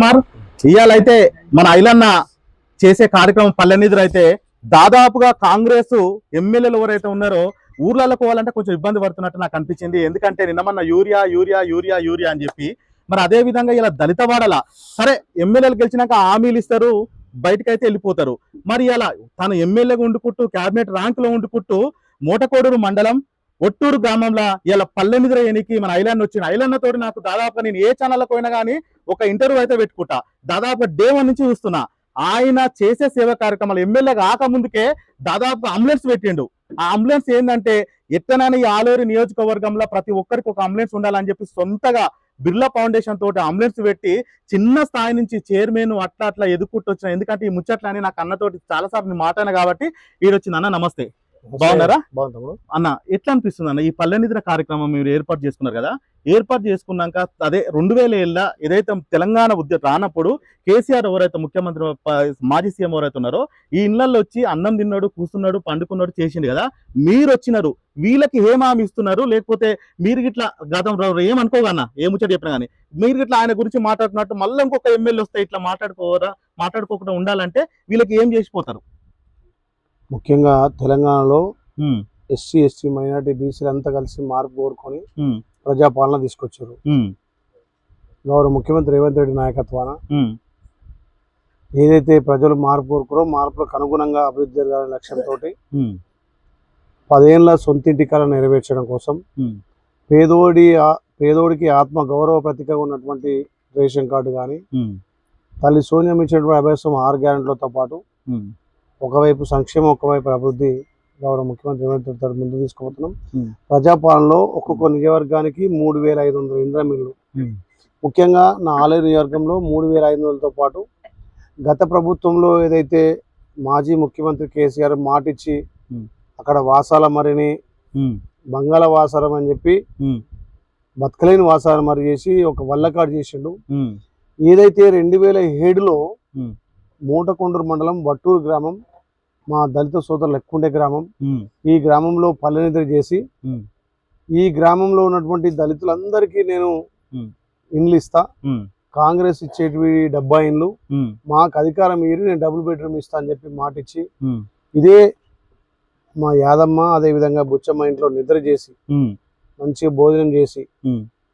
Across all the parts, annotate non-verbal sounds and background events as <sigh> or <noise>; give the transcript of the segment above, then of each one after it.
కుమార్. ఇవాళైతే మన ఐలన్న చేసే కార్యక్రమం పల్లెనిధులు అయితే దాదాపుగా కాంగ్రెస్ ఎమ్మెల్యేలు ఎవరైతే ఉన్నారో ఊర్లలో పోవాలంటే కొంచెం ఇబ్బంది పడుతున్నట్టు నాకు అనిపించింది. ఎందుకంటే నిన్నమన్న యూరియా యూరియా యూరియా యూరియా అని చెప్పి మరి అదే విధంగా ఇలా దళిత వాడల సరే ఎమ్మెల్యేలు గెలిచినాక హామీలు ఇస్తారు బయటకైతే వెళ్ళిపోతారు. మరి ఇలా తను ఎమ్మెల్యేగా ఉండుకుంటూ క్యాబినెట్ ర్యాంకులో ఉండుకుంటూ మోటకోడూరు మండలం ఒట్టూరు గ్రామంలో ఇలా పల్లెనిద్ర ఎనికి మన ఐలాండ్ వచ్చిన ఐలాండ్ తోటి నాకు దాదాపు నేను ఏ ఛానల్ పోయినా కానీ ఒక ఇంటర్వ్యూ అయితే పెట్టుకుంటా. దాదాపు డే వన్ నుంచి చూస్తున్నా. ఆయన చేసే సేవా కార్యక్రమాలు ఎమ్మెల్యే కాక ముందుకే దాదాపు అంబులెన్స్ పెట్టిండు. ఆ అంబులెన్స్ ఏంటంటే ఎట్టనని ఈ నియోజకవర్గంలో ప్రతి ఒక్కరికి ఒక అంబులెన్స్ ఉండాలని చెప్పి సొంతగా బిర్లా ఫౌండేషన్ తోటి అంబులెన్స్ పెట్టి చిన్న స్థాయి నుంచి చైర్మన్ అట్లా అట్లా ఎదుర్కొంటూ వచ్చిన. ఎందుకంటే ఈ ముచ్చట్లని నాకు అన్నతోటి చాలా సార్లు మాట్లాడిన కాబట్టి ఈడొచ్చింది అన్న నమస్తే. బాగున్నారా? బాగుంది అన్న ఎట్లా అనిపిస్తుంది అన్న? ఈ పల్లెనిద్ర కార్యక్రమం మీరు ఏర్పాటు చేసుకున్నారు కదా? ఏర్పాటు చేసుకున్నాక అదే రెండు వేల ఏళ్ళ ఏదైతే తెలంగాణ ఉద్యమం రానప్పుడు కేసీఆర్ ఎవరైతే ముఖ్యమంత్రి మాజీ సీఎం ఎవరైతే ఉన్నారో ఈ ఇళ్ళలో వచ్చి అన్నం తిన్నాడు కూర్చున్నాడు పండుకున్నాడు చేసిండు కదా? మీరు వచ్చినారు వీళ్ళకి ఏం హామీ ఇస్తున్నారు. లేకపోతే మీరు ఇట్లా గతం ఏమనుకోగన్నా ఏ ముచ్చట చెప్పినా కానీ మీరు ఇట్లా ఆయన గురించి మాట్లాడుతున్నట్టు మళ్ళీ ఇంకొక ఎమ్మెల్యే వస్తే ఇట్లా మాట్లాడుకోరా? మాట్లాడుకోకుండా ఉండాలంటే వీళ్ళకి ఏం చేసిపోతారు ముఖ్యంగా తెలంగాణలో ఎస్సీ ఎస్టీ మైనార్టీ బీసీలు అంతా కలిసి మార్పు కోరుకొని ప్రజాపాలన తీసుకొచ్చారు. గౌరవ ముఖ్యమంత్రి రేవంత్ రెడ్డి నాయకత్వాన ఏదైతే ప్రజలు మార్పు కోరుకురో మార్పులకు అనుగుణంగా అభివృద్ధి జరగాలనే లక్ష్యంతో పదేళ్ళ సొంతింటి కళ నెరవేర్చడం కోసం పేదోడి పేదోడికి ఆత్మ గౌరవ ప్రతీకగా ఉన్నటువంటి రేషన్ కార్డు కానీ తల్లి సోనియం ఇచ్చినటువంటి అభ్యాసం ఆరు గ్యారెంట్లతో పాటు ఒకవైపు సంక్షేమం ఒకవైపు అభివృద్ధి గౌరవ ముఖ్యమంత్రి రేవంత్ రెడ్డి గారు ముందు తీసుకుపోతున్నాం. ప్రజాపాలనలో ఒక్కొక్క నియోజకవర్గానికి మూడు వేల ఐదు వందల ఇంద్ర మిల్లు. ముఖ్యంగా నా ఆలయ నియోజకవర్గంలో మూడు వేల ఐదు వందలతో పాటు గత ప్రభుత్వంలో ఏదైతే మాజీ ముఖ్యమంత్రి కేసీఆర్ మాటిచ్చి. అక్కడ వాసాల మరిని బంగాళ వాసారం అని చెప్పి బతకలేని వాసాల మరి చేసి ఒక వల్లకాడు చేసిండు ఏదైతే రెండు వేల ఏడులో. మూటకొండూరు మండలం వట్టూరు గ్రామం మా దళిత సోదరులు ఎక్కుండే గ్రామం. ఈ గ్రామంలో పల్లెనిద్ర చేసి ఈ గ్రామంలో ఉన్నటువంటి దళితులందరికీ నేను. ఇండ్లు ఇస్తా. కాంగ్రెస్ ఇచ్చేటివి డబ్బా ఇండ్లు. మాకు అధికారం ఇరి నేను డబుల్ బెడ్రూమ్ ఇస్తా అని చెప్పి మాట ఇచ్చి ఇదే మా యాదమ్మ అదేవిధంగా బుచ్చమ్మ ఇంట్లో నిద్ర చేసి మంచిగా భోజనం చేసి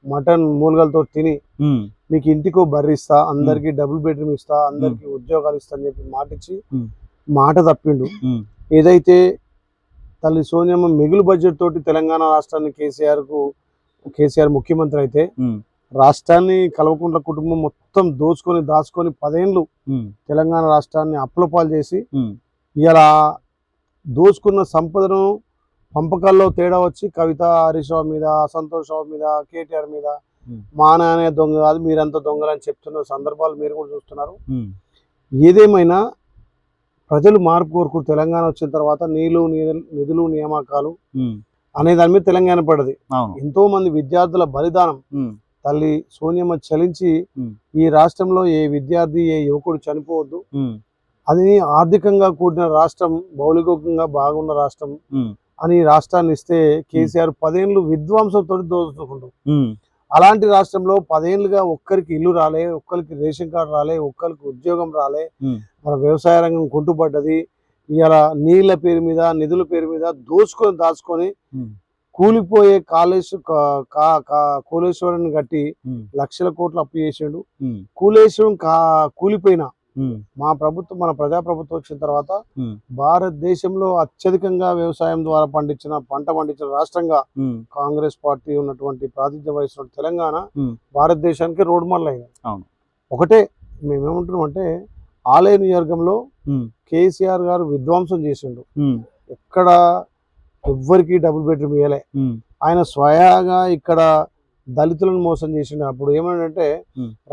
మటన్ మూలగలతో తిని మీకు ఇంటికో బర్రె ఇస్తా అందరికి డబుల్ బెడ్రూమ్ ఇస్తా అందరికి ఉద్యోగాలు ఇస్తా అని చెప్పి మాట ఇచ్చి Hmm. మాట తప్పిండు. ఏదైతే తల్లి సోనియమ్మ మిగులు బడ్జెట్ తోటి తెలంగాణ రాష్ట్రాన్ని కేసీఆర్కు కేసీఆర్ ముఖ్యమంత్రి అయితే రాష్ట్రాన్ని కల్వకుంట్ల కుటుంబం మొత్తం దోచుకొని దాచుకొని పదేండ్లు తెలంగాణ రాష్ట్రాన్ని అప్పుల పాలు చేసి ఇలా దోచుకున్న సంపదను పంపకాల్లో తేడా వచ్చి కవిత హరీష్ రావు మీద సంతోష్ రావు మీద కేటీఆర్ మీద. మా నానే దొంగ కాదు మీరంతా దొంగలని చెప్తున్న సందర్భాలు మీరు కూడా చూస్తున్నారు. ఏదేమైనా ప్రజలు మార్పు కోరుకు తెలంగాణ వచ్చిన తర్వాత నీళ్ళు నిధులు నియామకాలు అనే దాని మీద తెలంగాణ పడ్డది. ఎంతో మంది విద్యార్థుల బలిదానం తల్లి సోనియమ్మ చలించి. ఈ రాష్ట్రంలో ఏ విద్యార్థి ఏ యువకుడు చనిపోవద్దు. అది ఆర్థికంగా కూడిన రాష్ట్రం భౌగోళికంగా బాగున్న రాష్ట్రం అని రాష్ట్రాన్ని ఇస్తే కేసీఆర్ పదేళ్ళు విధ్వంసంతో దోచుకుంటాం. అలాంటి రాష్ట్రంలో పదేళ్ళుగా ఒక్కరికి ఇల్లు రాలే ఒక్కరికి రేషన్ కార్డు రాలే ఒక్కరికి ఉద్యోగం రాలే. మన వ్యవసాయ రంగం కుంటుపడ్డది. ఇలా నీళ్ళ పేరు మీద నిధుల పేరు మీద దోచుకొని దాచుకొని కూలిపోయే కాళేశ్ కా- కా- కా- కూలేశ్వరాన్ని కట్టి లక్షల కోట్లు అప్పు చేసిండు. కూలేశ్వరం కా కూలిపోయిన మా ప్రభుత్వం మన ప్రజాప్రభుత్వం వచ్చిన తర్వాత భారతదేశంలో అత్యధికంగా వ్యవసాయం ద్వారా పండించిన పంట పండించిన రాష్ట్రంగా కాంగ్రెస్ పార్టీ ఉన్నటువంటి ప్రాతినిధ్యం వహిస్తున్న తెలంగాణ. భారతదేశానికి రోడ్ మోడల్ అయింది. ఒకటే మేమేమంటున్నాం అంటే ఆలయ నియోజకంలో కేసీఆర్ గారు విధ్వంసం చేసిండు. ఎక్కడ ఎవ్వరికి డబుల్ బెడ్రూమ్ ఇవ్వలే ఆయన స్వయాగా ఇక్కడ దళితులను మోసం చేసిండు. అప్పుడు ఏమంటే.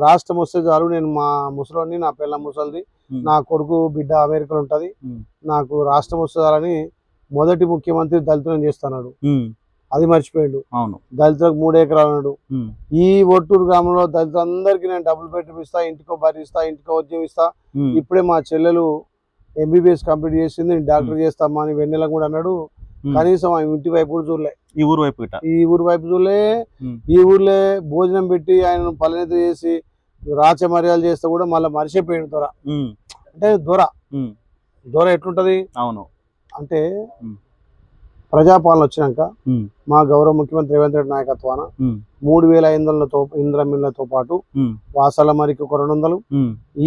రాష్ట్రం వస్తే చాలు నేను మా ముసలోని నా పిల్ల ముసలిది. నా కొడుకు బిడ్డ అమెరికాలో ఉంటది. నాకు రాష్ట్రం వస్తే చాలని మొదటి ముఖ్యమంత్రి దళితులను చేస్తున్నాడు. అది మర్చిపోయాడు. అవును. దళితులకు మూడు ఎకరాలు అన్నాడు ఈ ఒట్టూరు గ్రామంలో దళితులందరికీ నేను డబుల్ బెడ్రూమ్ ఇస్తా ఇంటికో బర్రె ఇస్తా ఇంటికో ఉద్యోగం ఇస్తా. ఉమ్, ఇప్పుడే మా చెల్లెలు ఎంబీబీఎస్ కంప్లీట్ చేసింది డాక్టర్ చేస్తామా అని వెన్నెల కూడా అన్నాడు. కనీసం ఆ ఇంటి వైపు కూడా చూడలే. ఈ ఊరు వైపు ఈ ఊరు వైపు చూడలే. ఈ ఊర్లో భోజనం పెట్టి ఆయనను పల్లెనెత్తి చేసి రాచమర్యాలు చేస్తే కూడా మళ్ళీ మరిచిపోయింది దొర. అంటే దొర. దొర ఎట్లుంటది? అవును. అంటే. ప్రజాపాలన వచ్చినాక మా గౌరవ ముఖ్యమంత్రి రేవంత్ రెడ్డి నాయకత్వాన మూడు వేల ఐదు వందలతో ఇంద్రమిన్లతో పాటు వాసాల మరికి ఒక రెండు వందలు.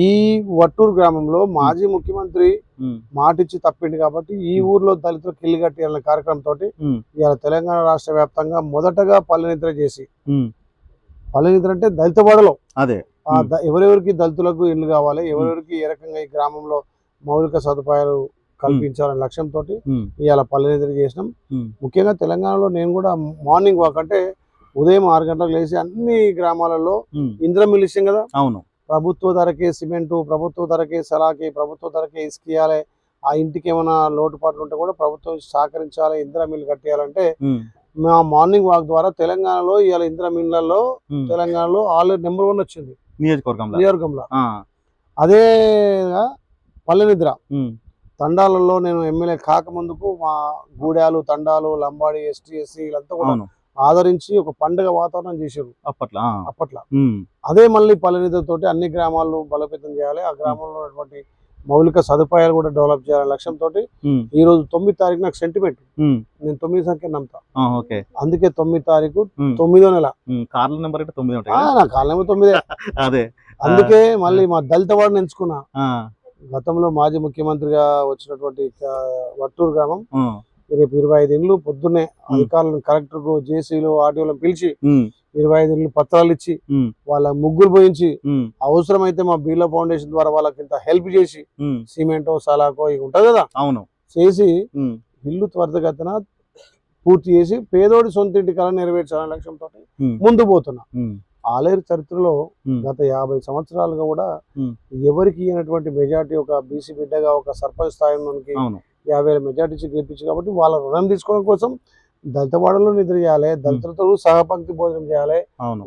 ఈ వట్టూరు గ్రామంలో మాజీ ముఖ్యమంత్రి మాటిచ్చి తప్పింది కాబట్టి ఈ ఊర్లో దళితులకు ఇల్లు కార్యక్రమంతో ఉమ్, ఇవాళ తెలంగాణ రాష్ట్ర వ్యాప్తంగా మొదటగా పల్లెనిద్ర చేసి పల్లెనిద్ర అంటే దళిత వాడలో అదే. ఎవరెవరికి దళితులకు ఇల్లు కావాలి ఎవరెవరికి ఏ రకంగా ఈ గ్రామంలో మౌలిక సదుపాయాలు కల్పించాలనే లక్ష్యంతో ఇవాళ పల్లెనిద్ర చేసినాం. ముఖ్యంగా తెలంగాణలో నేను కూడా మార్నింగ్ వాక్ అంటే ఉదయం ఆరు గంటలకు లేచి అన్ని గ్రామాలలో ఇంద్రం ఇచ్చాం కదా. అవును. ప్రభుత్వ ధరకే సిమెంటు ప్రభుత్వ ధరకే సలాకి ప్రభుత్వ ధరకే ఇసుకియాలి ఆ ఇంటికి ఏమైనా లోటుపాట్లు ఉంటే కూడా ప్రభుత్వం సహకరించాలి ఇందిరా మిల్లు కట్టేయాలంటే మా మార్నింగ్ వాక్ ద్వారా తెలంగాణలో ఇవాళ ఇందిరా మిల్లలో తెలంగాణలో ఆల్రెడీ నెంబర్ వన్ వచ్చింది. నియోజకవర్గంలో. నియోజకవర్గంలో. ఆ, అదే పల్లెనిద్ర ఉమ్, తండాలలో నేను ఎమ్మెల్యే కాకముందుకు మా గూడాలు తండాలు లంబాడి ఎస్టీ ఎస్సీ వీళ్ళంతా కూడా ఆదరించి ఒక పండుగ వాతావరణం చేశారు. అప్పట్లో అప్పట్లో. అదే మళ్ళీ పల్లెనిధితోటి అన్ని గ్రామాలను బలోపేతం చేయాలి. ఆ గ్రామంలో ఉన్నటువంటి మౌలిక సదుపాయాలు కూడా డెవలప్ చేయాలి లక్ష్యంతో ఈ రోజు తొమ్మిది తారీఖు నాకు సెంటిమెంట్. నేను తొమ్మిది సంఖ్య నమ్ముతా. అందుకే తొమ్మిది తారీఖు తొమ్మిదో నెల. కార్ల నెంబర్ తొమ్మిది ఉంటాయి ఆ, కదా? నా కాలమేమో తొమ్మిదే. <laughs> అదే. అందుకే మళ్ళీ మా దళిత వాడిని ఎంచుకున్నా. గతంలో మాజీ ముఖ్యమంత్రిగా వచ్చినటువంటి వట్టూరు గ్రామం రేపు ఇరవై ఐదు ఇండ్లు పొద్దున్నే అధికారులను కలెక్టర్కు జేసీలు ఆర్టీఓలను పిలిచి ఇరవై ఐదు ఇండ్లు పత్రాలు ఇచ్చి వాళ్ళ ముగ్గురు పోయించి అవసరమైతే మా బీర్లా ఫౌండేషన్ ద్వారా వాళ్ళకి ఇంత హెల్ప్ చేసి సిమెంటో సలాకో ఇవి ఉంటుంది కదా? అవును. చేసి ఇల్లు త్వరితగతిన పూర్తి చేసి పేదోడి సొంత ఇంటి కళ నెరవేర్చాలనే లక్ష్యంతో ముందు పోతున్నా. ఆలేరు చరిత్రలో గత యాభై సంవత్సరాలుగా కూడా. ఎవరికి ఇవ్వనటువంటి మెజార్టీ ఒక బీసీ బిడ్డగా ఒక సర్పంచ్ స్థాయి మనకి అవును. యాభై వేల మెజార్టీ గెలిపించి కాబట్టి వాళ్ళ రుణం తీసుకోవడం కోసం దళితవాడలో నిద్ర చేయాలి దళితులతో సహపంక్తి భోజనం చేయాలి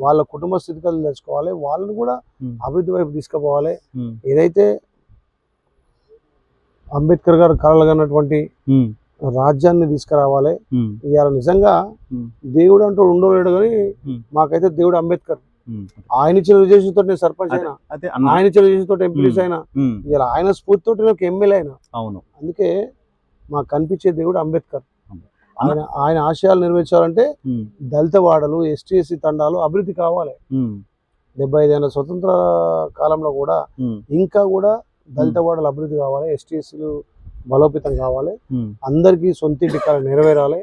వాళ్ళ కుటుంబ స్థితిగతులు తెలుసుకోవాలి వాళ్ళని కూడా అభివృద్ధి వైపు తీసుకుపోవాలి. ఏదైతే అంబేద్కర్ గారు కలలుగన్నటువంటి రాజ్యాన్ని తీసుకురావాలి ఇవాళ నిజంగా దేవుడు అంటూ ఉండలేడు కానీ. మాకైతే దేవుడు అంబేద్కర్. ఆయన ఇచ్చిన విజయతో నేను సర్పంచ్ అయినా ఆయన ఇచ్చిన విజయతో ఎంపీస్. అయినా ఇలా ఆయన స్ఫూర్తితో నాకు ఎమ్మెల్యే అయినా. అవును. అందుకే మాకు కనిపించే దేవుడు అంబేద్కర్. ఆయన ఆయన ఆశయాలు నెరవేర్చాలంటే దళిత వాడలు ఎస్టీ ఎస్సీ తండాలు అభివృద్ధి కావాలి. డెబ్బై ఐదేళ్ళ స్వతంత్ర కాలంలో కూడా ఇంకా కూడా దళిత వాడలు అభివృద్ధి కావాలి ఎస్టీ ఎస్సీలు బలోపేతం కావాలి. అందరికీ సొంత ఇంటి కళ నెరవేరాలి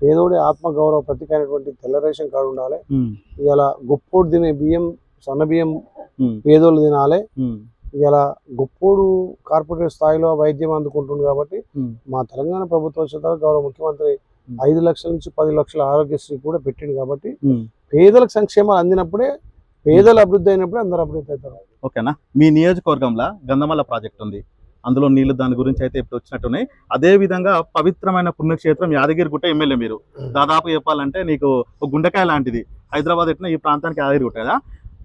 పేదోడి ఆత్మ గౌరవ ప్రతీకైనటువంటి తెల్ల రేషన్ కార్డు ఉండాలి. ఇలా గొప్పోడు తినే బియ్యం సన్న బియ్యం పేదోళ్ళు తినాలి. ఇలా గొప్పోడు కార్పొరేట్ స్థాయిలో వైద్యం అందుకుంటుంది కాబట్టి మా తెలంగాణ ప్రభుత్వం వచ్చిన తర్వాత గౌరవ ముఖ్యమంత్రి. ఐదు లక్షల నుంచి పది లక్షల ఆరోగ్యశ్రీ కూడా పెట్టింది కాబట్టి. పేదలకు సంక్షేమాలు అందినప్పుడే పేదలు అభివృద్ధి అయినప్పుడే అందరు అభివృద్ధి అవుతారు. ఓకేనా? మీ నియోజకవర్గంలో గంధమల్ల ప్రాజెక్ట్ ఉంది. అందులో నీళ్ళు దాని గురించి అయితే ఇప్పుడు వచ్చినట్టున్నాయి. అదే విధంగా పవిత్రమైన పుణ్యక్షేత్రం యాదగిరి గుట్ట ఎమ్మెల్యే మీరు. దాదాపు చెప్పాలంటే నీకు ఒక గుండెకాయ లాంటిది. హైదరాబాద్ ఎట్లా ఈ ప్రాంతానికి యాదగిరి గుట్ట కదా?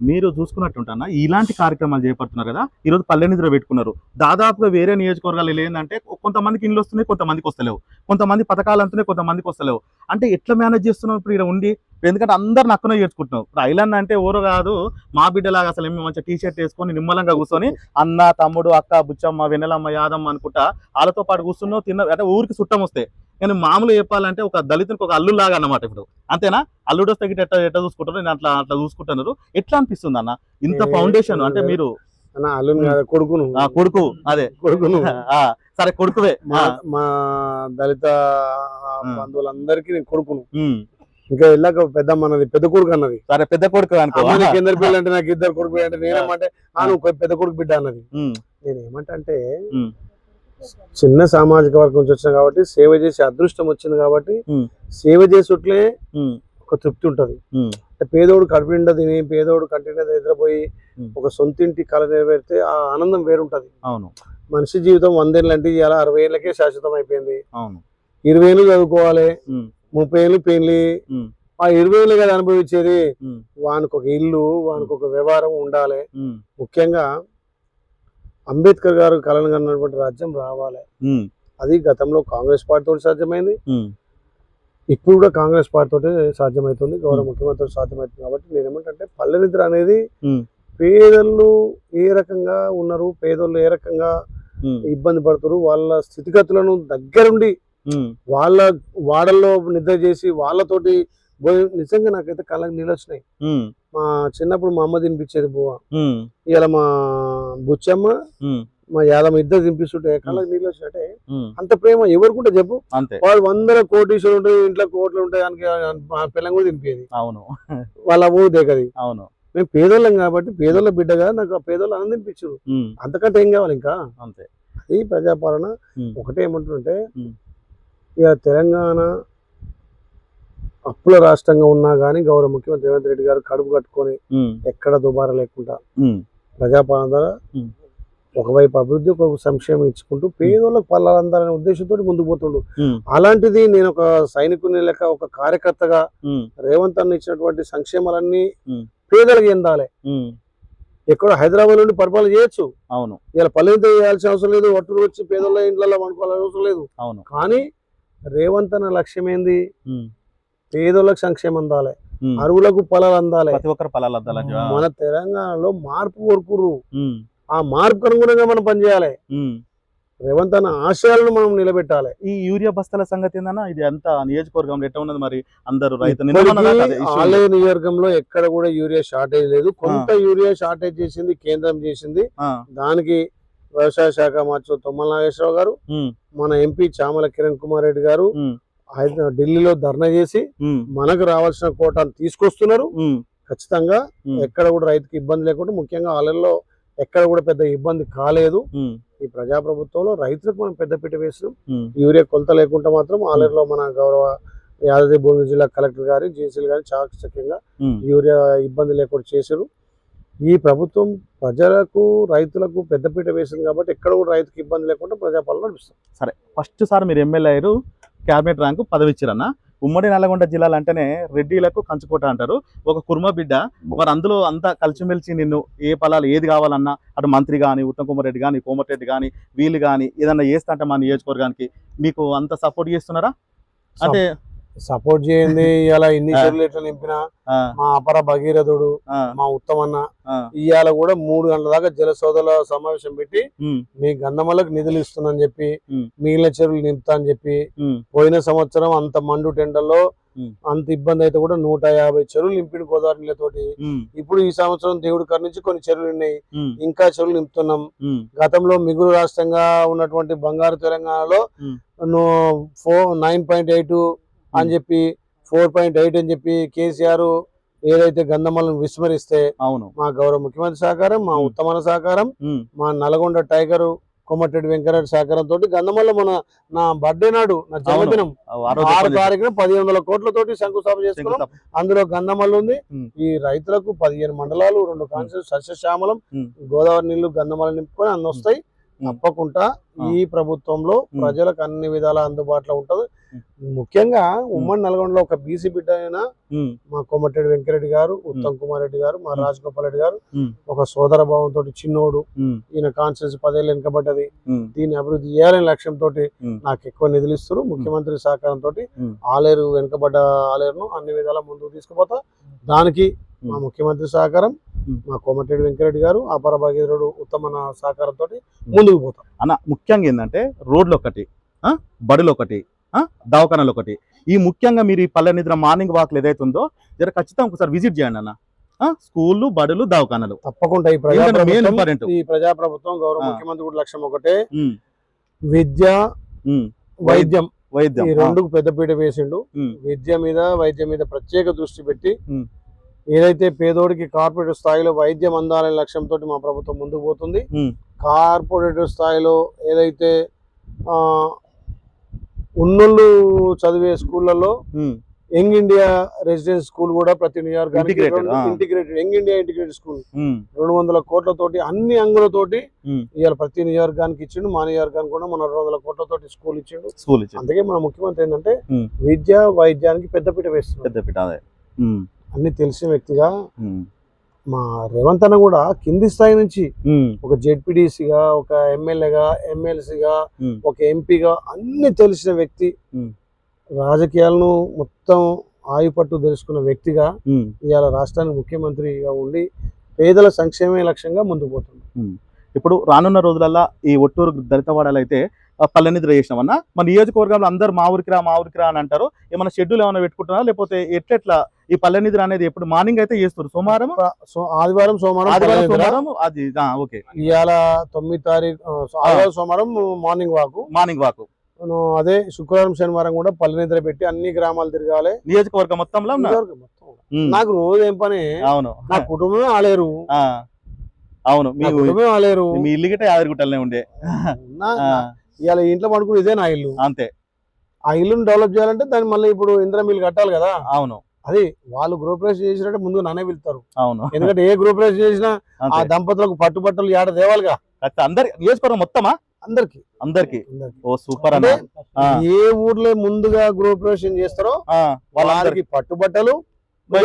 మీరు చూసుకున్నట్టుంటన్నా ఇలాంటి కార్యక్రమాలు చేపడుతున్నారు కదా? ఈరోజు పల్లె నిద్ర పెట్టుకున్నారు. దాదాపుగా వేరే నియోజకవర్గాలు ఏంటంటే కొంతమందికి ఇండ్లు వస్తున్నాయి కొంతమందికి వస్తలేవు. కొంతమంది పథకాలు అంతున్నాయి కొంతమందికి వస్తలేవు. అంటే ఎట్లా మేనేజ్ చేస్తున్నావు ఇప్పుడు ఇక్కడ ఉండి? ఎందుకంటే అందరు నక్కునే చేర్చుకుంటున్నావు ఇప్పుడు ఐలాండ్ అంటే ఊరు కాదు మా బిడ్డలాగా అసలు ఏమి మంచిగా టీ షర్ట్ వేసుకొని నిమ్మలంగా కూర్చొని అన్న తమ్ముడు అక్క బుచ్చమ్మ వెన్నెలమ్మ యాదమ్మ అనుకుంటా వాళ్ళతో పాటు కూర్చున్నావు తిన్న అంటే ఊరికి చుట్టం వస్తే. కానీ మామూలు చెప్పాలంటే ఒక దళితునికి ఒక అల్లుడు లాగా అన్నమాట ఇప్పుడు. అంతేనా? అల్లుడు వస్తే ఎట్లా ఎట్లా చూసుకుంటారు? నేను అట్లా అట్లా చూసుకుంటున్నారు. ఎట్లా అనిపిస్తుంది అన్న? ఇంత ఫౌండేషన్ అంటే మీరు కొడుకును. కొడుకు అదే. కొడుకును. సరే కొడుకువే. మా దళిత బంధువులందరికీ నేను కొడుకును. ఇంకా వెళ్ళాక పెద్దమ్మ అన్నది పెద్ద కొడుకు అన్నది. సరే పెద్ద కొడుకు నీకు ఇద్దరు పిల్లలు అంటే నాకు ఇద్దరు కొడుకు అంటే నేనేమంటే ఆ నువ్వు పెద్ద కొడుకు బిడ్డ అన్నది. నేను ఏమంటే చిన్న సామాజిక వర్గం నుంచి వచ్చిన కాబట్టి సేవ చేసే అదృష్టం వచ్చింది కాబట్టి. సేవ చేసుట్లే ఒక తృప్తి ఉంటది. అంటే పేదోడు కడుపు నిండా తిని పేదోడు కంటి నిండా నిద్రపోయి. ఒక సొంతింటి కళ నెరవేరితే ఆ ఆనందం వేరుంటది. అవును. మనిషి జీవితం వందేళ్ళు అంటే ఇలా అరవై ఏళ్ళకే శాశ్వతం అయిపోయింది అవును. ఇరవై ఏళ్ళు చదువుకోవాలి ముప్పై ఏళ్ళు పెళ్ళి ఆ ఇరవై ఏళ్ళు కదా అనుభవించేది. వానికి ఒక ఇల్లు వానికి ఒక వ్యవహారం ఉండాలి. ముఖ్యంగా అంబేద్కర్ గారు కలను కన్నటువంటి రాజ్యం రావాలి. అది గతంలో కాంగ్రెస్ పార్టీ తోటి సాధ్యమైంది. ఇప్పుడు కూడా కాంగ్రెస్ పార్టీ తోటి సాధ్యమవుతుంది గౌరవ. ముఖ్యమంత్రి సాధ్యమవుతుంది కాబట్టి నేను ఏమంటే పల్లె నిద్ర అనేది. పేదలు ఏ రకంగా ఉన్నారు పేదోళ్ళు ఏ రకంగా ఇబ్బంది పడుతున్నారు వాళ్ళ స్థితిగతులను దగ్గరుండి వాళ్ళ వాడల్లో నిద్ర చేసి వాళ్ళతోటి నిజంగా నాకైతే కళ్ళకి నీళ్ళు వచ్చినాయి. మా చిన్నప్పుడు మా అమ్మ తినిపించేది బువ్వ. ఇవాళ మా బుచ్చమ్మ మా యాదమ్మ ఇద్దరు తినిపిస్తుంటే కళ్ళకి నీళ్ళు వచ్చినట్టే అంత ప్రేమ ఎవరికుంటే చెప్పు. వాళ్ళు వందల కోటీశ్వరులు ఉంటాయి ఇంట్లో కోట్లు ఉంటాయి దానికి ఆ పిల్లని కూడా తినిపేది అవును. వాళ్ళ ఊరు దగ్గది అవును. మేము పేదోళ్ళం కాబట్టి పేదోళ్ళ బిడ్డగా నాకు ఆ పేదోళ్ళు అన్నం తినిపించారు. అంతకంటే ఏం కావాలి ఇంకా? అంతే. ఈ ప్రజాపాలన. ఒకటే ఏమంటుంటే. ఇక తెలంగాణ అప్పుల రాష్ట్రంగా ఉన్నా కానీ గౌరవ ముఖ్యమంత్రి రేవంత్ రెడ్డి గారు కడుపు కట్టుకొని ఎక్కడ దుబారా లేకుండా ప్రజాపాలన ద్వారా. ఒకవైపు అభివృద్ధి ఒక సంక్షేమం ఇచ్చుకుంటూ పేదోళ్ళకి పల్లాలందాలనే ఉద్దేశంతో ముందుకు పోతుండు. అలాంటిది నేను ఒక సైనికుని లెక్క ఒక కార్యకర్తగా రేవంత్ అన్న ఇచ్చినటువంటి సంక్షేమాలన్నీ. పేదలకు ఎందాలి ఎక్కడో హైదరాబాద్ నుండి పరిపాలన చేయొచ్చు. అవును. ఇలా పల్లెంతో చేయాల్సిన అవసరం లేదు. ఒట్టులు వచ్చి పేదోళ్ళ ఇంట్లో వండుకోవాల్సిన అవసరం లేదు. అవును. కానీ రేవంత్ అన్న లక్ష్యం ఏంది పేదోళ్ళకి సంక్షేమం అందాలి. అరువులకు పొలాలు అందాలి. ప్రతి ఒక్కరు పొలాలు అద్దాలని మన తెలంగాణలో మార్పు కోరుకుర్రు. ఉమ్, ఆ మార్పుకు అనుగుణంగా మనం పనిచేయాలి. రేవంత్ అన్న ఆశయాలను మనం నిలబెట్టాలి. ఈ యూరియా బస్తాల సంగతి ఏందన్నా? ఇది అంతా నియోజకవర్గంలో ఎట్లా ఉన్నది మరి? అందరూ రైతు. ఆలయ నియోజకవర్గంలో ఎక్కడ కూడా యూరియా షార్టేజ్ లేదు. కొంత యూరియా షార్టేజ్ చేసింది కేంద్రం చేసింది. దానికి వ్యవసాయ శాఖ మంత్రి తుమ్మల నాగేశ్వరరావు గారు మన ఎంపీ చామల కిరణ్ కుమార్ రెడ్డి గారు ఢిల్లీలో ధర్నా చేసి మనకు రావాల్సిన కోటాను తీసుకొస్తున్నారు. ఖచ్చితంగా ఎక్కడ కూడా రైతుకి ఇబ్బంది లేకుండా ముఖ్యంగా ఆలయంలో ఎక్కడ కూడా పెద్ద ఇబ్బంది కాలేదు. ఈ ప్రజాప్రభుత్వంలో రైతులకు మనం పెద్దపీట వేస్తున్నాం. యూరియా కొలత లేకుండా మాత్రం ఆలయంలో మన గౌరవ యాదాద్రి భువనగిరి జిల్లా కలెక్టర్ గారు జేసీలు గారు చాకచక్యంగా యూరియా ఇబ్బంది లేకుండా చేశారు. ఈ ప్రభుత్వం ప్రజలకు రైతులకు పెద్దపీట వేసింది కాబట్టి ఎక్కడ కూడా రైతుకి ఇబ్బంది లేకుండా ప్రజాపాలన నడిపిస్తుంది. సరే ఫస్ట్ సార్ మీరు ఎమ్మెల్యే అయ్యారు క్యాబినెట్ ర్యాంకు పదవి ఇచ్చారన్న. ఉమ్మడి నల్లగొండ జిల్లాలు అంటేనే రెడ్డిలకు కంచుకోట అంటారు. ఒక కుర్మ బిడ్డ మరి అందులో అంతా కలిసిమెలిసి నిన్ను ఏ పొలాలు ఏది కావాలన్నా అటు మంత్రి కానీ ఉత్తమ్ కుమార్ రెడ్డి కానీ కోమటిరెడ్డి కానీ వీళ్ళు కానీ ఏదన్నా చేస్తా అంటే మా నియోజకవర్గానికి. మీకు అంత సపోర్ట్ చేస్తున్నారా? అంటే సపోర్ట్ చేయండి ఇలా. చెరువులు ఎట్లా నింపినా మా అపర భగీరథుడు మా ఉత్తమన్న ఇవాళ కూడా మూడు గంటల దాకా జల సోదరుల సమావేశం పెట్టి మీ గంధమలకు నిధులు ఇస్తుందని చెప్పి. మిగిలిన చెరువులు నింపుతా అని చెప్పి పోయిన సంవత్సరం అంత మండు టెండర్లో. అంత ఇబ్బంది అయితే కూడా నూట యాభై చెరువులు నింపిన గోదావరి నీళ్ళతోటి ఇప్పుడు ఈ సంవత్సరం దేవుడి కరుణించి కొన్ని చెరువులు ఉన్నాయి ఇంకా చెరువులు నింపుతున్నాం. గతంలో మిగులు రాష్ట్రంగా ఉన్నటువంటి బంగారు తెలంగాణలో నైన్ పాయింట్ ఎయిట్ అని చెప్పి ఫోర్ పాయింట్ ఎయిట్ అని చెప్పి కేసీఆర్ ఏదైతే గంధమలను విస్మరిస్తే అవును మా గౌరవ ముఖ్యమంత్రి సహకారం మా. ఉత్తమన సహకారం మా నల్గొండ టైగర్ కొమ్మటిరెడ్డి వెంకటరెడ్డి సహకారం తోటి గంధమల్ల మన నా బర్త్డే నాడు నా జన్మదినం ఆరు. తారీఖున పదిహేను వందల కోట్లతోటి శంకుస్థాపన చేసుకున్నాం. అందులో గంధమల్ల ఉంది. ఈ రైతులకు పదిహేను మండలాలు రెండు కాన్స్టిట్యూట్ సస్యశ్యామలం. గోదావరి నీళ్ళు గంధమల నింపుకొని అన్ని వస్తాయి. తప్పకుండా. ఈ ప్రభుత్వంలో. ప్రజలకు అన్ని విధాల అందుబాటులో ఉంటది ముఖ్యంగా ఉమ్మడి నల్గొండలో ఒక బీసీ బిడ్డ అయినా మా కోమటిరెడ్డి వెంకరెడ్డి గారు ఉత్తమ్ కుమార్ రెడ్డి గారు మా ఉమ్. రాజగోపాల్ రెడ్డి గారు. ఒక సోదర భావంతో చిన్నోడు ఈయన కాన్స్టిట్యూన్సీ పదేళ్ళు వెనుకబడ్డది. దీన్ని అభివృద్ధి చేయాలనే లక్ష్యంతో. నాకు ఎక్కువ నిధులు ఇస్తారు ముఖ్యమంత్రి సహకారంతో. ఆలేరు వెనుకబడ్డ ఆలేరును అన్ని విధాలా ముందుకు తీసుకుపోతా. దానికి మా. ముఖ్యమంత్రి సహకారం. మా కోమటిరెడ్డి వెంకరెడ్డి గారు అపర భగీరథుడు ఉత్తమన సహకారంతో ముందుకు పోతాం. అన్న ముఖ్యంగా ఏంటంటే రోడ్లు ఒకటి బడులు ఒకటి దవాఖానాలు ఒకటి. ఈ ముఖ్యంగా మీరు ఈ పల్లె నిద్ర మార్నింగ్ వాక్లు ఏదైతే ఉందో జర ఖచ్చితంగా ఒకసారి విజిట్ చేయండి అన్న. స్కూళ్ళు బడులు దవాఖానాలు. తప్పకుండా ఈ ప్రజాప్రభుత్వం ఈ ప్రజాప్రభుత్వం గౌరవ. ముఖ్యమంత్రి కూడా లక్ష్యం ఒకటే. విద్య వైద్యం. వైద్యం. ఈ రెండుకు పెద్దపీట వేసిండు. విద్య మీద వైద్యం మీద ప్రత్యేక దృష్టి పెట్టి. ఏదైతే పేదోడికి కార్పొరేట్ స్థాయిలో వైద్యం అందాలనే లక్ష్యంతో మా ప్రభుత్వం ముందుకు పోతుంది. కార్పొరేట్ స్థాయిలో ఏదైతే ఆ, ఉన్నోళ్ళు చదివే స్కూళ్ళలో యంగ్ ఇండియా రెసిడెన్స్ స్కూల్ కూడా ప్రతి ఆ. Integrated young India integrated school. రెండు వందల కోట్లతోటి అన్ని అంగులతోటి. ఇవాళ ప్రతి నియోజకవర్గానికి ఇచ్చిండు మా నియోజకవర్గానికి కూడా మన రెండు వందల కోట్లతోటి స్కూల్ ఇచ్చిండు. స్కూల్ అందుకే మన ముఖ్యమంత్రి ఏంటంటే. విద్య వైద్యానికి పెద్దపీట వేస్తున్నాడు. పెద్ద పీట అదే. ఉమ్, అన్ని తెలిసిన వ్యక్తిగా మా రేవంత్ అన్న కూడా కింది స్థాయి నుంచి ఒక జెడ్పీటీసీగా ఒక ఎమ్మెల్యేగా ఎమ్మెల్సీగా ఒక ఎంపీగా అన్ని తెలిసిన వ్యక్తి. రాజకీయాలను మొత్తం ఆయుపట్టు తెలుసుకున్న వ్యక్తిగా ఇవాళ రాష్ట్రానికి ముఖ్యమంత్రిగా ఉండి పేదల సంక్షేమే లక్ష్యంగా ముందుకు పోతుంది ఇప్పుడు రానున్న రోజులల్లో ఈ ఒట్టూరు దళిత వాడలు అయితే పల్లెనిద్ర చేసినామన్నా మన నియోజకవర్గంలో అందరు మా ఊరికి రా మా ఊరికి రా అని అంటారు. ఏమైనా షెడ్యూల్ ఏమైనా పెట్టుకుంటున్నారా? లేకపోతే ఎట్లెట్లా ఈ పల్లెనిద్ర అనేది ఎప్పుడు మార్నింగ్ అయితే చేస్తారు? సోమవారం? ఆదివారం సోమవారం ఆదివారం. సోమవారం అది ఓకే. ఇవాళ తొమ్మిది తారీఖు ఆదివారం సోమవారం మార్నింగ్ వాకు. Morning walk. అదే శుక్రవారం శనివారం కూడా పల్లె నిద్ర పెట్టి అన్ని గ్రామాలు తిరగాలి. నియోజకవర్గం మొత్తంలో నాకు రోజు ఏం పని? అవును. నా కుటుంబమే ఆలేరు. అవును మీ కుటుంబమే ఆలేరు. మీ ఇల్లు గిట్ట యాదగిరిగుట్టలనే ఉండే. నా- ఆ, ఇవాళ ఇంట్లో పడుకుని ఇదే నా ఇల్లు. అంతే. ఆ ఇల్లుని డెవలప్ చేయాలంటే దాన్ని మళ్ళీ ఇప్పుడు ఇంద్ర మిల్ కట్టాలి కదా. అవును. అది వాళ్ళు గృహప్రవేశం చేసినట్టే ముందు నన్నే పిలుస్తారు. అవును. ఎందుకంటే ఏ గృహప్రవేశం చేసినా ఆ దంపతులకు పట్టుబట్టలు ఏడ దేవాలిగా ఖచ్చితంగా. అందరి నియోజకవర్గం మొత్తమా? అందరికి. అందరికి. అందరికి. ఓ సూపర్ అంటే ఏ ఊర్లో ముందుగా గృహప్రవేశం చేస్తారో ఆ, వాళ్ళందరికి. వాళ్ళకి పట్టుబట్టలు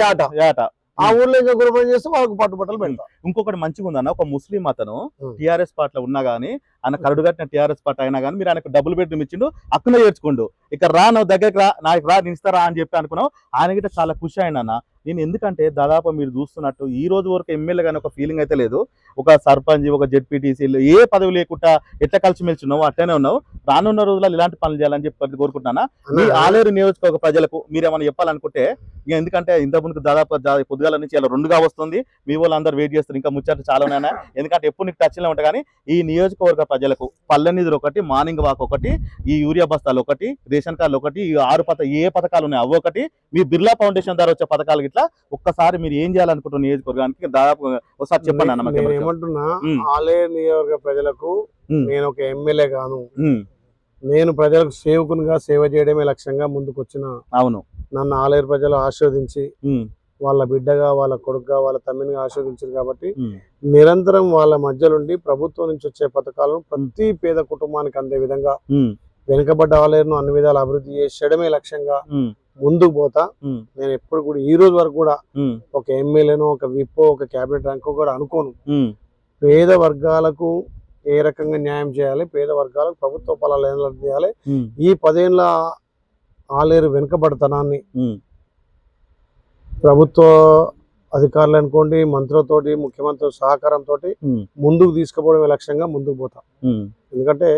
ఆట ఏట ఆ ఊర్లో ఇంకా గృహప్రవేశం చేస్తే వాళ్ళకి పట్టుబట్టలు పెడతారు ఇంకొకటి మంచిగా ఉందన్న ఒక ముస్లిం అతను. టిఆర్ఎస్ పార్టీలో ఉన్నా గానీ ఆయన కరుడు కట్టిన టిఆర్ఎస్ పార్టీ అయినా కానీ మీరు ఆయనకు డబుల్ బెడ్రూమ్ ఇచ్చిండు అక్కున చేర్చుకోండు ఇక రా నువ్వు దగ్గరికి రా నాకు రా నేను ఇస్తారా అని చెప్పి అనుకున్నావు. ఆయన గిట్ట చాలా ఖుషి అయినా. నేను ఎందుకంటే దాదాపు మీరు చూస్తున్నట్టు ఈ రోజు వరకు ఎమ్మెల్యే కానీ ఒక ఫీలింగ్ అయితే లేదు. ఒక సర్పంచ్ ఒక జెడ్పీటీసీ ఏ పదవి లేకుండా ఎట్లా కలిసి మెలిసి ఉన్నావు అట్లనే ఉన్నావు. రానున్న రోజుల్లో ఇలాంటి పనులు చేయాలని చెప్పి కోరుకుంటున్నానా? మీ ఆలేరు నియోజకవర్గ ప్రజలకు మీరు ఏమైనా చెప్పాలనుకుంటే ఇక ఎందుకంటే ఇంత ముందుకు దాదాపు పొద్దుగాల నుంచి ఇలా రెండుగా వస్తుంది. మీ వాళ్ళు అందరు వెయిట్ చేస్తారు. ఇంకా ముచ్చట చాలా ఉన్నాయన్నా. ఎందుకంటే ఎప్పుడు నీకు టచ్లో ఉంటా కానీ ఈ నియోజకవర్గ ప్రజలకు పల్లె నిధులు ఒకటి మార్నింగ్ వాక్ ఒకటి ఈ యూరియా బస్తాలు ఒకటి రేషన్ కార్డులు ఒకటి ఈ ఆరు పథ ఏ పథకాలు ఉన్నాయి అవి ఒకటి మీ బిర్లా ఫౌండేషన్ ద్వారా వచ్చే పథకాలు ఇట్లా ఒక్కసారి మీరు ఏం చేయాలనుకుంటున్న నియోజకవర్గానికి? దాదాపు ఒకసారి చెప్పండి అన్న. ఏమంటున్నా. ఆలయ నియోజక ప్రజలకు. నేను ఒక ఎమ్మెల్యే గాను. నేను ప్రజలకు సేవకునిగా సేవ చేయడమే లక్ష్యంగా ముందుకు వచ్చిన అవును. నన్ను ఆలయ ప్రజలు ఆశీర్వదించి ఉమ్, వాళ్ళ బిడ్డగా వాళ్ళ కొడుకుగా వాళ్ళ తమ్మినిగా ఆశీర్వదించారు కాబట్టి నిరంతరం వాళ్ళ మధ్యలుండి ప్రభుత్వం నుంచి వచ్చే పథకాలను ప్రతి పేద కుటుంబానికి అందే విధంగా వెనుకబడ్డ ఆలయను అన్ని విధాలు అభివృద్ధి చేయడమే లక్ష్యంగా ముందుకు పోతా. నేను ఎప్పుడు కూడా ఈ రోజు వరకు కూడా ఒక ఎమ్మెల్యేను ఒక విప్పో ఒక క్యాబినెట్ ర్యాంకో కూడా అనుకోను. పేద వర్గాలకు ఏ రకంగా న్యాయం చేయాలి పేద వర్గాలకు ప్రభుత్వ ఫలాలు ఎలా చేయాలి ఈ పదేళ్ళ ఆలేరు వెనుకబడతనాన్ని ప్రభుత్వ అధికారులు అనుకోండి మంత్రులతోటి ముఖ్యమంత్రి సహకారంతో ముందుకు తీసుకుపోవడమే లక్ష్యంగా ముందుకు పోతా. ఎందుకంటే.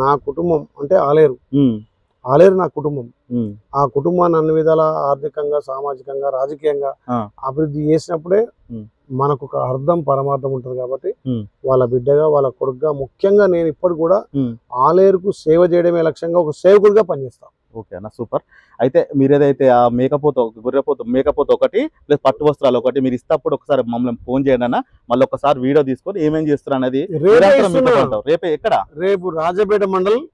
నా కుటుంబం అంటే ఆలేరు ఆలేరు నా కుటుంబం ఆ కుటుంబాన్ని అన్ని విధాల ఆర్థికంగా సామాజికంగా రాజకీయంగా. అభివృద్ధి చేసినప్పుడే. మనకు ఒక అర్థం పరమార్థం ఉంటుంది కాబట్టి. వాళ్ళ బిడ్డగా వాళ్ళ కొడుకుగా ముఖ్యంగా నేను ఇప్పుడు కూడా. ఆలేరుకు సేవ చేయడమే లక్ష్యంగా ఒక సేవకుడిగా పనిచేస్తాను ఓకే అన్న సూపర్. అయితే మీరు ఏదైతే ఆ మేకపోత గొర్రెపోత మేకపోత ఒకటి ప్లస్ పట్టు వస్త్రాలు ఒకటి మీరు ఇస్తప్పుడు ఒకసారి మమ్మల్ని ఫోన్ చేయండి అన్న. మళ్ళీ ఒకసారి వీడియో తీసుకొని ఏమేం చేస్తారు అనేది రేపే ఎక్కడ? రేపు రాజపేట మండలం.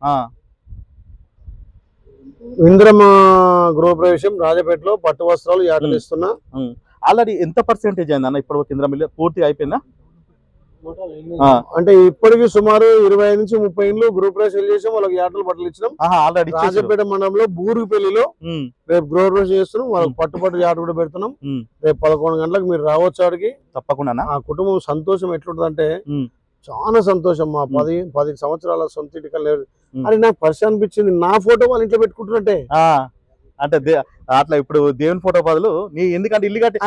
ఇంద్రమ గృహప్రవేశం రాజపేటలో పట్టు వస్త్రాలు యాటలు. ఇస్తున్నా. ఆల్రెడీ ఎంత పర్సెంటేజ్ అయింది అన్న? ఇప్పుడు కేంద్ర మిల్లు పూర్తి అయిపోయిందా? అంటే ఇప్పటికి సుమారు ఇరవై ఐదు నుంచి ముప్పై ఇండ్లు గృహప్రవేశం చేసాం వాళ్ళకి యాటలు బట్టలు ఇచ్చినాం. ఆల్రెడీ రాజపేట మండలంలో బూరుగుపల్లిలో రేపు గృహప్రవేశం చేస్తున్నాం. వాళ్ళకి. పట్టుపట్టు యాట కూడా పెడుతున్నాం. రేపు పదకొండు గంటలకు మీరు రావచ్చు ఆడికి. తప్పకుండా ఆ కుటుంబం సంతోషం ఎట్లుంటదంటే. చాలా సంతోషం. మా పది పది సంవత్సరాల సొంత ఇంటికి లేదు. అని నాకు పరిచయం అనిపించింది. నా ఫోటో వాళ్ళ ఇంట్లో పెట్టుకుంటున్నట్టే. అంటే దే- అట్లా ఇప్పుడు దేవుని ఫోటో బదులు నీ ఎందుకంటే ఇల్లు కట్టి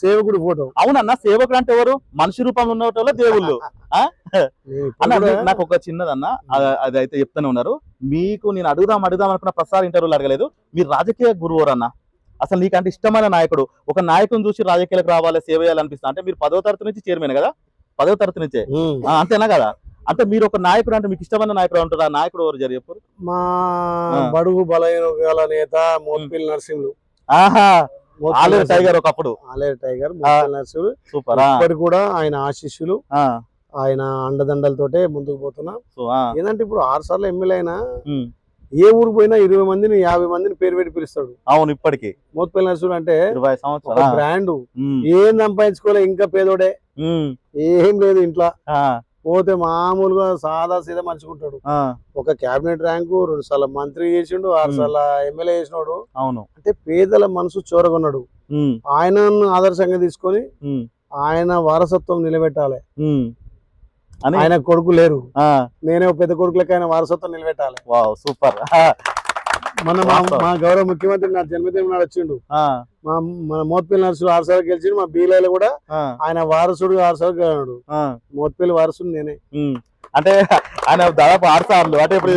సేవకుడి ఫోటో. అవునన్న సేవకుడు అంటే ఎవరు? మనిషి రూపంలో ఉన్న వాళ్ళ దేవుళ్ళు. అన్న నాకు ఒక చిన్నదన్న అది అయితే చెప్తానే ఉన్నారు. మీకు నేను అడుగుదాం అడుగుదాం అనుకున్న ప్రసాద్ ఇంటర్వ్యూలు అడగలేదు. మీరు రాజకీయ గురువు అన్న అసలు నీకంటే ఇష్టమైన నాయకుడు ఒక నాయకుని చూసి రాజకీయాలకు రావాలి సేవ చేయాలనిపిస్తుంది అంటే మీరు పదో తరగతి నుంచి చైర్మన్ కదా? పదో తరగతి నుంచే. అంతేనా కదా? అంటే మీరు ఒక నాయకుడు అంటే మీకు ఇష్టమైన నాయకుడు ఉంటారు? ఆ నాయకుడు ఎవరు జరి చెప్పు. మా. బడుగు బలైన నేత మోత్పిల్ నరసింహులు. ఆహా! ఆలేరు. టైగర్ ఒకప్పుడు. ఆలేరు టైగర్ నరసింహులు. సూపర్ ఆ, ఇప్పటికి కూడా ఆయన ఆశీస్సులు. ఆ, ఆయన అండదండలతోటే ముందుకు పోతున్నా. ఏంటంటే ఇప్పుడు ఆరు సార్లు ఎమ్మెల్యే అయినా ఏ ఊరికి పోయినా ఇరవై మందిని యాభై మందిని పేరు పెట్టి పిలుస్తాడు. అవును ఇప్పటికి. మోత్పిల్ నరసింహులు అంటే బ్రాండ్. ఏం సంపాదించుకోలే ఇంకా పేదోడే. ఏం లేదు ఇంట్లో. పోతే మామూలుగా సాదా సీదా మంచుకుంటాడు ఆ, ఒక క్యాబినెట్ ర్యాంకు రెండు సార్లు మంత్రి చేసిండు ఆరు. సార్లు ఎమ్మెల్యే చేసినాడు. అవును. అంటే పేదల మనసు చూరగొన్నాడు. ఆయనను ఆదర్శంగా తీసుకొని ఆయన వారసత్వం నిలబెట్టాలి. ఆయన కొడుకు లేరు. నేనే పెద్ద కొడుకులకి ఆయన వారసత్వం నిలబెట్టాలి. Wow super. <laughs> మన మా గౌరవ ముఖ్యమంత్రి నా జన్మదినం నాడు వచ్చిండు. మా మన మోత్పల్లి నర్సులు ఆరు సార్లు గెలిచిండు మా బీలైలు కూడా ఆయన వారసుడు ఆరు సార్లు గెలిచాడు. ఆ, మోత్పల్లి వారసుడు నేనే. అంటే ఆయన దాదాపు ఆరు సార్లు అంటే ఇప్పుడు.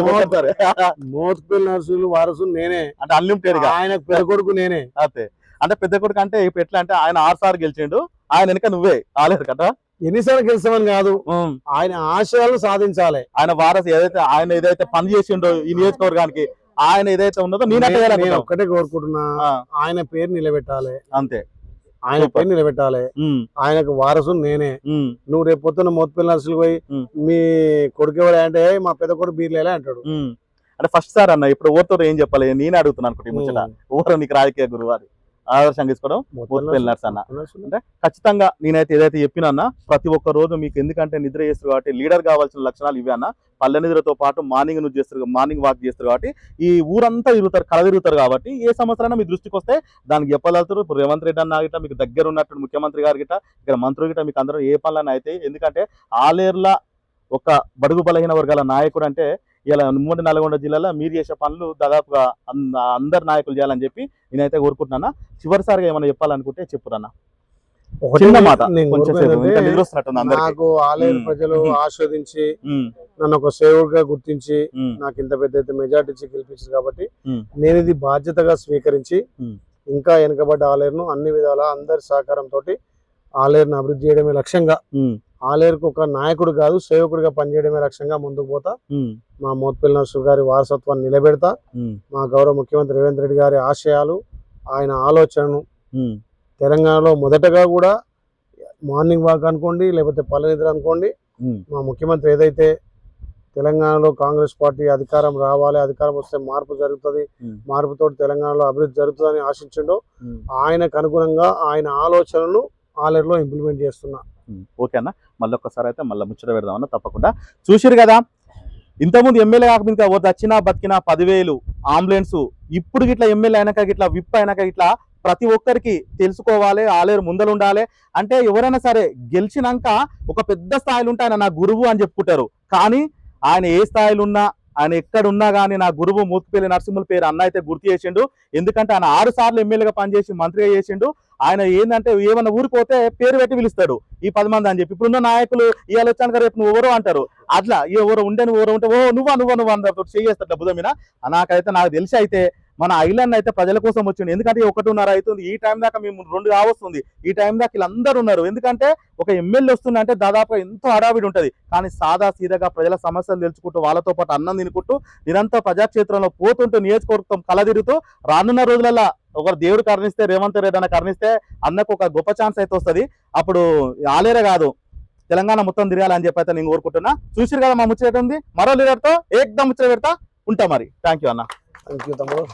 మోత్పల్లి నర్సులు వారసుడు నేనే. అంటే అన్లిమిటెడ్గా ఆయన పెద్ద కొడుకు నేనే. అంతే అంటే పెద్ద కొడుకు అంటే ఇప్పుడు ఎట్లా అంటే ఆయన ఆరు సార్లు గెలిచిండు ఆయన వెనక నువ్వే కాలేదు కదా? ఎన్నిసార్లు గెలిస్తామని కాదు. ఆయన ఆశయాలు సాధించాలి. ఆయన వారసు ఏదైతే ఆయన ఏదైతే పని చేసిండో ఈ నియోజకవర్గానికి ఆయన ఏదైతే ఉన్నదో నేను. ఒక్కటే కోరుకుంటున్నా ఆయన పేరు నిలబెట్టాలి. అంతే. ఆయన. పేరు నిలబెట్టాలి. ఆయనకు వారసుడు నేనే. నువ్వు రేపు పొద్దున్న మోత్పల్లి నర్సులు పోయి. మీ కొడుకు ఎవరు అంటే "ఏయ్, మా పెద్ద కొడుకు బీర్లేలే అంటాడు. అంటే ఫస్ట్ సార్ అన్న ఇప్పుడు ఓతో ఏం చెప్పాలి? నేనే అడుగుతున్నాను అనుకుంటే ఊరు నీకు రాజకీయ గురువు ఆదర్శంగా తీసుకోవడం మోత్పల్లి నర్సు అన్న. అంటే ఖచ్చితంగా నేనైతే ఏదైతే చెప్పినా ప్రతి ఒక్క రోజు మీకు ఎందుకంటే నిద్ర చేస్తారు కాబట్టి లీడర్ కావాల్సిన లక్షణాలు ఇవే అన్న. పల్లె నిద్రతో పాటు మార్నింగ్ నువ్వు చేస్తారు మార్నింగ్ వాక్ చేస్తారు కాబట్టి ఈ ఊరంతా తిరుగుతారు కళ తిరుగుతారు కాబట్టి ఏ సమస్యలైనా మీ దృష్టికి వస్తే దానికి చెప్పగలుగుతారు. ఇప్పుడు రేవంత్ రెడ్డి అన్న గిట్ట మీకు దగ్గర ఉన్నట్టు ముఖ్యమంత్రి గారి గిట్ట ఇక్కడ మంత్రులు గిట్ట మీకు అందరూ ఏ పనులైనా అయితే ఎందుకంటే ఆలేర్ల ఒక బడుగు బలహీన వర్గాల నాయకుడు అంటే ఇలా ఉమ్మడి నల్గొండ జిల్లాలో మీరు చేసే పనులు దాదాపుగా అందరు నాయకులు చేయాలని చెప్పి నేనైతే కోరుకుంటున్నా చివరిసారిగా ఏమైనా చెప్పాలనుకుంటే చెప్పురన్న నాకు ఆలయ. ప్రజలు. ఆస్వాదించి నన్ను ఒక సేవకుగా గుర్తించి నాకు ఇంత పెద్ద ఎత్తున మెజార్టీ ఇచ్చి గెలిపించారు కాబట్టి. నేను ఇది బాధ్యతగా స్వీకరించి. ఇంకా వెనుకబడ్డ ఆలేరును అన్ని విధాల అందరి సహకారంతో ఆలేరును అభివృద్ధి చేయడమే లక్ష్యంగా ఆలేరుకు ఒక నాయకుడు కాదు సేవకుడిగా పనిచేయడమే లక్ష్యంగా ముందుకు పోతా. మా మోత్పల్లి నర్సు గారి వారసత్వాన్ని నిలబెడతా. మా గౌరవ ముఖ్యమంత్రి రేవంత్ రెడ్డి గారి ఆశయాలు ఆయన ఆలోచనను తెలంగాణలో మొదటగా కూడా మార్నింగ్ వాక్ అనుకోండి లేకపోతే పల్లె నిద్ర అనుకోండి. మా ముఖ్యమంత్రి ఏదైతే తెలంగాణలో కాంగ్రెస్ పార్టీ అధికారం రావాలి అధికారం వస్తే మార్పు జరుగుతుంది. మార్పుతో తెలంగాణలో అభివృద్ధి జరుగుతుందని ఆశించిండో ఆయనకు అనుగుణంగా ఆయన ఆలోచనలు ఆలయంలో ఇంప్లిమెంట్ చేస్తున్నా. ఓకేనా ఓకే మళ్ళీ ఒక్కసారి అయితే మళ్ళీ ముచ్చట పెడదామన్నా తప్పకుండా. చూసిరు కదా ఇంతకుముందు ఎమ్మెల్యే కాకపోతే ఇంకా ఓ దచ్చినా బతికినా పదివేలు అంబులెన్స్ ఇప్పుడు గిట్లా ఎమ్మెల్యే అయినాక గిట్లా విప్ అయినాక గిట్లా ప్రతి ఒక్కరికి తెలుసుకోవాలి ఆలేరు ముందలు ఉండాలి. అంటే ఎవరైనా సరే గెలిచినాక ఒక పెద్ద స్థాయిలో ఉంటే ఆయన నా గురువు అని చెప్పుకుంటారు. కానీ ఆయన ఏ స్థాయిలో ఉన్నా ఆయన ఎక్కడున్నా కానీ నా గురువు మూతుపల్లి నరసింహుల పేరు అన్న అయితే గుర్తు చేసిండు. ఎందుకంటే ఆయన ఆరు సార్లు ఎమ్మెల్యేగా పనిచేసి మంత్రిగా చేసిండు. ఆయన ఏంటంటే ఏమైనా ఊరిపోతే పేరు పెట్టి పిలుస్తాడు ఈ పది మంది అని చెప్పి. ఇప్పుడున్న నాయకులు ఇవాళ వచ్చాను రేపు నువ్వు ఎవరో అంటారు. అట్లా ఎవరు ఉండే నువ్వు ఎవరు ఉంటే ఓ నువ్వా నువ్వు నువ్వు అందరితో చేయేస్తాడు బుధ మీద. నాకైతే నాకు తెలిసి అయితే మన ఐలాండ్ అయితే ప్రజల కోసం వచ్చింది ఎందుకంటే ఒకటిన్నర అవుతుంది. ఈ టైం దాకా మేము రెండు కావస్తుంది ఈ టైం దాకా వీళ్ళందరూ ఉన్నారు. ఎందుకంటే ఒక ఎమ్మెల్యే వస్తుందంటే దాదాపుగా ఎంతో హడావిడి ఉంటుంది. కానీ సాదా సీదాగా ప్రజల సమస్యలు తెలుసుకుంటూ వాళ్ళతో పాటు అన్నం తినుకుంటూ నిరంతర ప్రజాక్షేత్రంలో పోతుంటూ నియోజకవర్గం కలదిరుతూ రానున్న రోజులలో ఒకరు దేవుడు కరుణిస్తే రేవంత్ రెడ్డి అన్న కరుణిస్తే అన్నకు ఒక గొప్ప ఛాన్స్ అయితే వస్తుంది. అప్పుడు ఆలేరే కాదు. తెలంగాణ మొత్తం తిరగాలని చెప్పి అయితే నేను కోరుకుంటున్నా. చూసిరు కదా మా ముచ్చట ఉంది మరో లీడర్తో ఏకదం ముచ్చట పెడతా ఉంటా మరి. థ్యాంక్ యూ అన్న. థ్యాంక్ యూ తమ్ముడు.